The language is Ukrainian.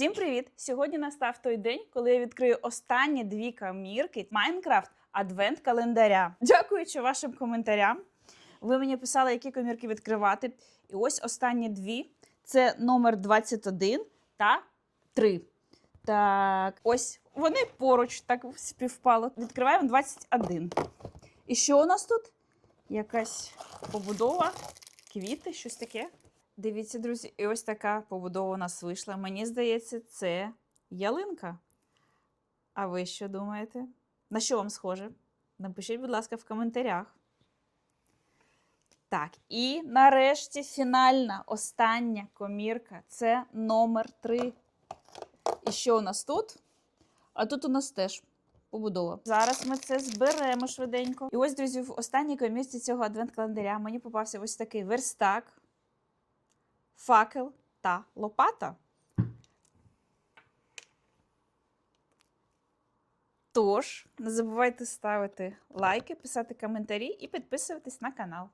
Всім привіт! Сьогодні настав той день, коли я відкрию останні дві камірки Майнкрафт Адвент календаря. Дякуючи вашим коментарям, ви мені писали, які комірки відкривати. І ось останні дві: це номер 21 та 3. Так, ось вони поруч так співпало. Відкриваємо 21. І що у нас тут? Якась побудова, квіти, щось таке. Дивіться, друзі, і ось така побудова у нас вийшла. Мені здається, це ялинка. А ви що думаєте? На що вам схоже? Напишіть, будь ласка, в коментарях. Так, і нарешті фінальна, остання комірка це номер 3. І що у нас тут? А тут у нас теж побудова. Зараз ми це зберемо швиденько. І ось, друзі, в останній комірці цього адвент-календаря мені попався ось такий верстак, факел та лопата. Тож, не забувайте ставити лайки, писати коментарі і підписуватись на канал.